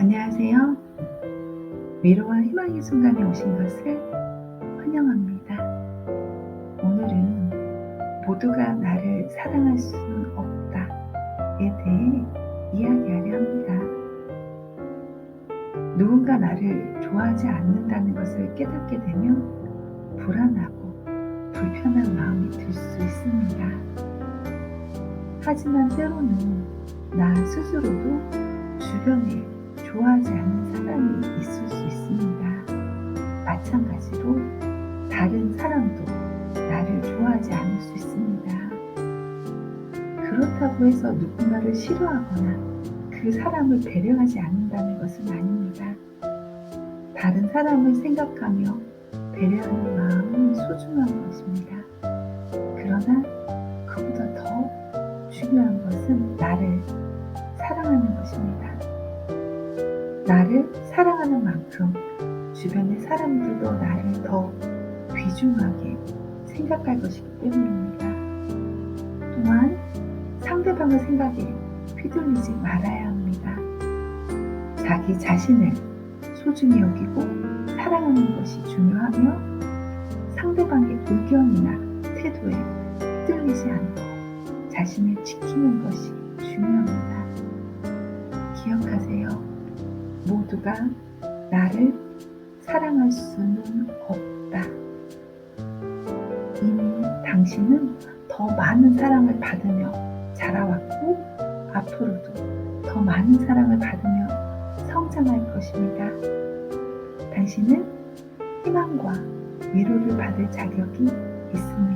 안녕하세요. 위로와 희망의 순간에 오신 것을 환영합니다. 오늘은 모두가 나를 사랑할 수는 없다에 대해 이야기하려 합니다. 누군가 나를 좋아하지 않는다는 것을 깨닫게 되면 불안하고 불편한 마음이 들 수 있습니다. 하지만 때로는 나 스스로도 주변에 좋아하지 않는 사람이 있을 수 있습니다. 마찬가지로 다른 사람도 나를 좋아하지 않을 수 있습니다. 그렇다고 해서 누군가를 싫어하거나 그 사람을 배려하지 않는다는 것은 아닙니다. 다른 사람을 생각하며 배려하는 마음은 소중한 것입니다. 그러나 그보다 더 중요한 것은 나를 사랑하는 것입니다. 나를 사랑하는 만큼 주변의 사람들도 나를 더 귀중하게 생각할 것이기 때문입니다. 또한 상대방의 생각에 휘둘리지 말아야 합니다. 자기 자신을 소중히 여기고 사랑하는 것이 중요하며 상대방의 의견이나 태도에 휘둘리지 않고 자신을 지키는 것이 모두가 나를 사랑할 수는 없다. 이미 당신은 더 많은 사랑을 받으며 자라왔고 앞으로도 더 많은 사랑을 받으며 성장할 것입니다. 당신은 희망과 위로를 받을 자격이 있습니다.